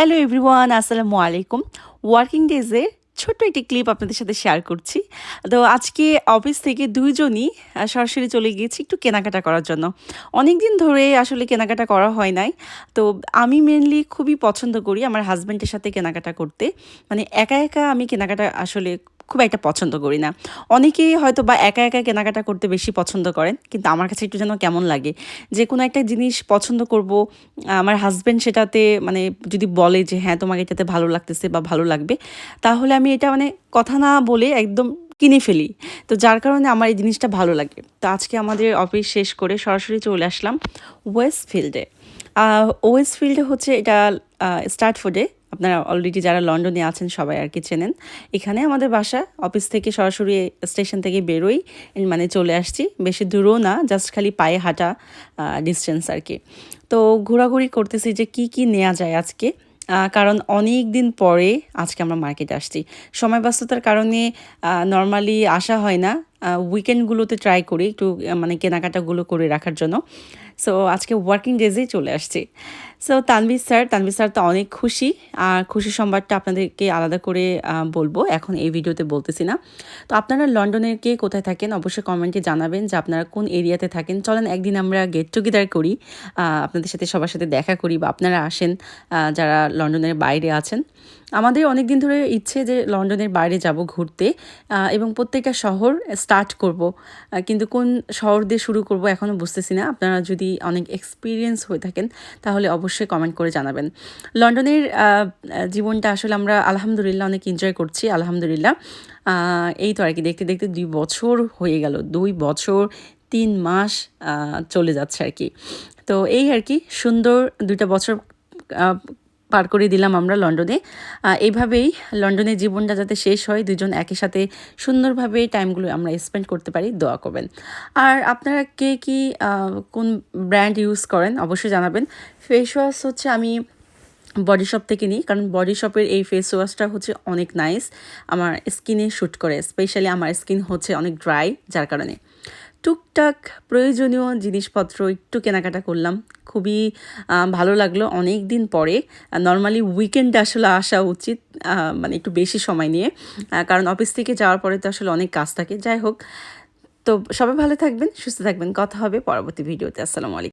Hello everyone আসসালামু আলাইকুম working ডেজের ছোট্ট একটি ক্লিপ আপনাদের সাথে শেয়ার করছি। তো আজকে অফিস থেকে দুইজনই সরাসরি চলে গিয়েছি একটু কেনাকাটা করার জন্য। অনেক দিন ধরে আসলে কেনাকাটা করা হয় নাই। তো আমি মেনলি খুবই পছন্দ করি আমার হাজব্যান্ডের সাথে কেনাকাটা করতে। মানে একা একা আমি কেনাকাটা আসলে খুব একটা পছন্দ করি না। অনেকেই হয়তো বা একা একা কেনাকাটা করতে বেশি পছন্দ করেন, কিন্তু আমার কাছে একটু যেন কেমন লাগে। যে কোনো একটা জিনিস পছন্দ করব, আমার হাজব্যান্ড সেটাতে মানে যদি বলে যে হ্যাঁ তোমাকে এটাতে ভালো লাগতেছে বা ভালো লাগবে, তাহলে আমি এটা মানে কথা না বলে একদম কিনে ফেলি। তো যার কারণে আমার এই জিনিসটা ভালো লাগে। তো আজকে আমাদের অফিস শেষ করে সরাসরি চলে আসলাম ওয়েস্ট ফিল্ডে ওয়েস্ট ফিল্ডে হচ্ছে এটা স্টার্ট ফুডে আপনারা অলরেডি যারা লন্ডনে আছেন, সবাই আর কি চেনেন। এখানে আমাদের বাসা অফিস থেকে সরাসরি স্টেশন থেকে বেরোই মানে চলে আসছি। বেশি দূরও না জাস্ট খালি পায়ে হাঁটা ডিস্টেন্স আর কি। তো ঘোরাঘুরি করতেছি যে কি কি নেওয়া যায় আজকে। কারণ অনেক দিন পরে আজকে আমরা মার্কেটে আসছি। সময় ব্যস্ততার কারণে নর্মালি আসা হয় না। উইকেন্ডগুলোতে ট্রাই করি একটু মানে কেনাকাটাগুলো করে রাখার জন্য। সো আজকে ওয়ার্কিং ডেজেই চলে আসছি। So Tanvir sir Tanvir sir তো অনেক খুশি। আর খুশি সংবাদটা আপনাদেরকে আলাদা করে বলব। এখন এই ভিডিওতে বলতেছি না। তো আপনারা লন্ডনের কে কোথায় থাকেন অবশ্যই কমেন্টে জানাবেন যে আপনারা কোন এরিয়াতে থাকেন। চলেন একদিন আমরা গেট টুগেদার করি। আপনাদের সাথে সবার সাথে দেখা করি বা আপনারা আসেন যারা লন্ডনের বাইরে আছেন। আমাদের অনেক দিন ধরে ইচ্ছে যে লন্ডনের বাইরে যাব ঘুরতে এবং প্রত্যেকটা শহর স্টার্ট করব। কিন্তু কোন শহর দিয়ে শুরু করব এখনও বুঝতেছি না। আপনারা যদি অনেক এক্সপিরিয়েন্স হয়ে থাকেন, তাহলে অবশ্যই কমেন্ট করে জানাবেন। লন্ডনের জীবনটা আসলে আমরা আলহামদুলিল্লাহ অনেক এনজয় করছি, আলহামদুলিল্লাহ। এই তো আর কি দেখতে দেখতে দুই বছর হয়ে গেল, দুই বছর, তিন মাস চলে যাচ্ছে আর কি তো এই আর কি সুন্দর দুইটা বছর পার করে দিলাম আমরা লন্ডনে। এইভাবেই লন্ডনের জীবনটা যাতে শেষ হয়, দুজন একই সাথে সুন্দরভাবে টাইমগুলো আমরা স্পেন্ড করতে পারি, দোয়া করবেন। আর আপনারা কে কি কোন ব্র্যান্ড ইউজ করেন অবশ্যই জানাবেন। ফেস ওয়াশ হচ্ছে আমি বডি শপ থেকে নিই, কারণ বডি শপের এই ফেস ওয়াশটা হচ্ছে অনেক নাইস আমার স্কিনে শ্যুট করে স্পেশালি আমার স্কিন হচ্ছে অনেক ড্রাই যার কারণে। টুকটাক প্রয়োজনীয় জিনিসপত্র একটু কেনাকাটা করলাম। খুবই ভালো লাগল অনেক দিন পরে। নর্মালি উইকেন্ডে আসলে আসা উচিত মানে একটু বেশি সময় নিয়ে। কারণ অফিস থেকে যাওয়ার পরে তো আসলে অনেক কাজ থাকে। যাই হোক, তো সবাই ভালো থাকবেন, সুস্থ থাকবেন। কথা হবে পরবর্তী ভিডিওতে আসসালামু আলাইকুম।